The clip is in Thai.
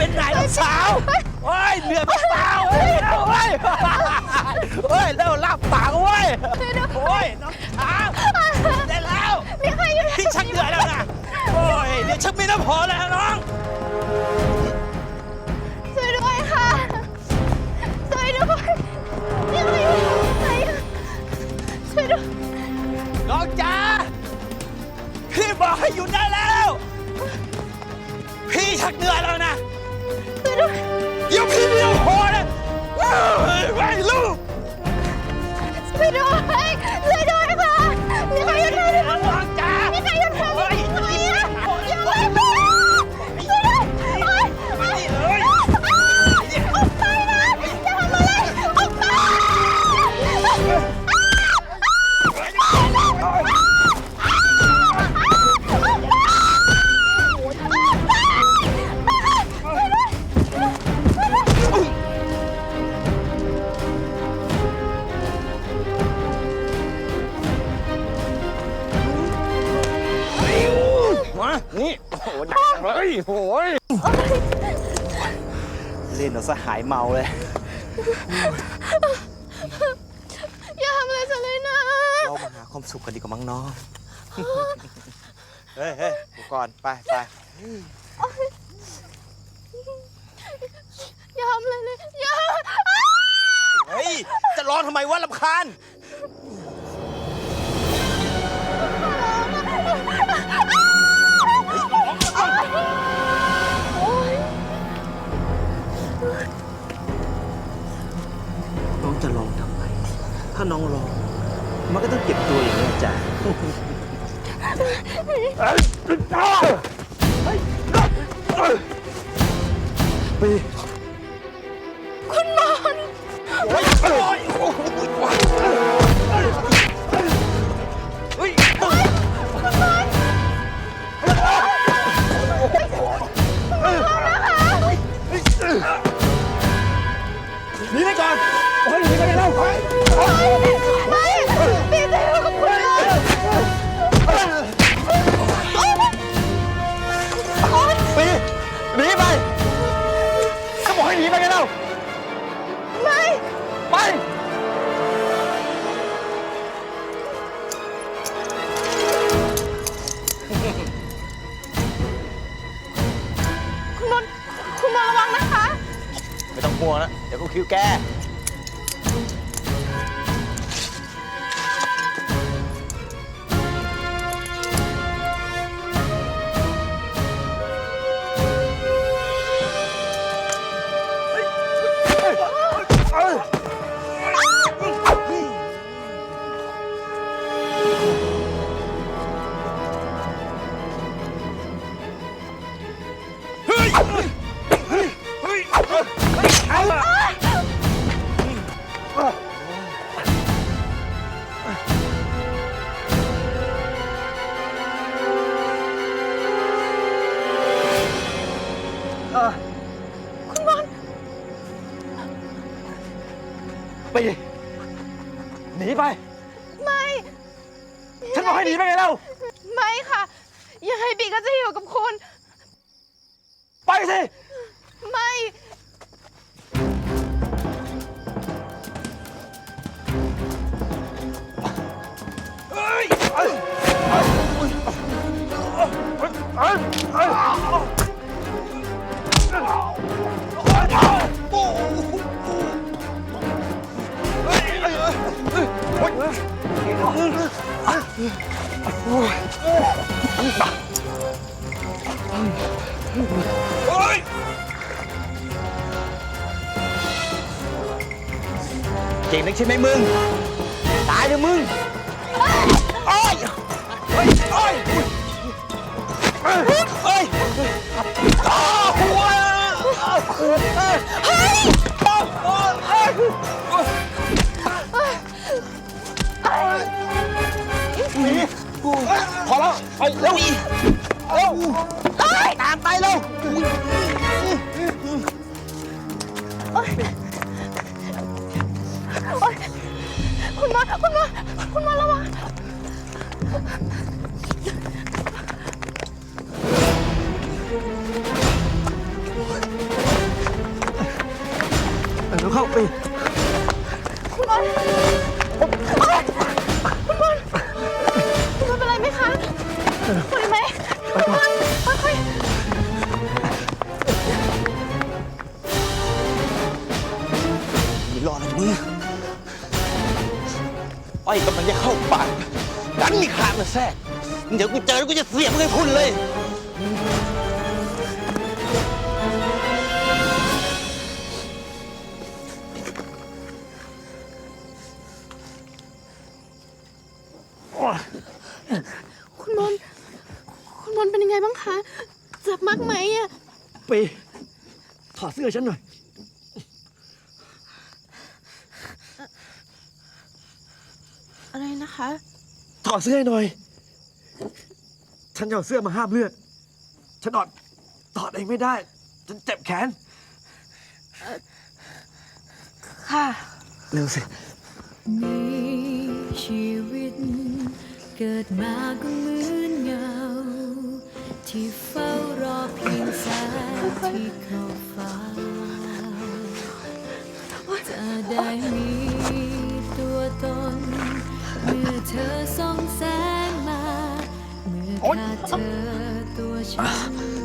เป็นไรลูกสาวโอ้ยเหนื่อยเปล่าเฮ้ยเร็วเว้ยเฮ้ยเร็วลาบปากเว้ยโอ้ยน้องช้างได้แล้วมีใครอยู่พี่ชักเหนื่อยแล้วนะโอ้ยเดี๋ยวชักไม่น้ำพอแล้วนะน้อง นี่โอ้โหหนักจังเลยโอ้ยเล่นเอาซะหายเมาเลย อย่าทำอะไรฉันเลยนะ เรามาหาความสุขกันดีกว่ามั้งน้อง เฮ้ยเฮ้ยกูก่อน ไปไปอย่าทำอะไรเลย อย่า เฮ้ย จะร้องทำไมวะลำคาญ ถ้าน้องร้องมันก็ต้องเก็บตัวอย่างนี้จ้ะปี ไม่พี่จะอยู่กับคุณหมอนปีหนีไปก็บอกให้หนีไปไงเล่าไม่ ไป คุณหมอนคุณหมอนระวังนะคะ ไม่ต้องห่วงนะ เดี๋ยวกูคิวแก ไม่ ฉันบอกให้หนีไปไงเล่าไม่ค่ะ ยังไงบีก็จะอยู่กับคุณ ไปสิ ไม่ เอ้ยเอ้ยเอ้ยเอ้ยเอ้ยโโอ้ยเก่งนักใช่ไหมมึง ตายเลยมึง โอ้ย โอ้ย โอ้ย โอ้ย ไปเร็วอีเร็วเฮ้ยตามไปเร็วคุณหมอคุณหมอคุณหมอระวังเร็วเข้าไป ไหวไหมคุณบอลค่อยๆไม่รอดเลยมึงอ้อยกำลังจะเข้าปากดันมีขามาแทรกเดี๋ยวกูเจอแล้วกูจะเสียบมึงให้พุ่นเลยคุณบอล คุณบอลเป็นยังไงบ้างคะ เจ็บมากไหมอะไปถอดเสื้อฉันหน่อย อะไรนะคะ ถอดเสื้อให้หน่อย ฉันจะเอาเสื้อมาห้ามเลือด ฉันถอดถอดเองไม่ได้ ฉันเจ็บแขน ค่ะ เร็วสิ มีชีวิต เกิดมาก็เหมือนเงา ที่เฝ้ารอเพียงแสงที่เข้าฟ้าจะได้มีตัวตน เมื่อเธอส่องแสงมา เมื่อขาดเธอตัวฉัน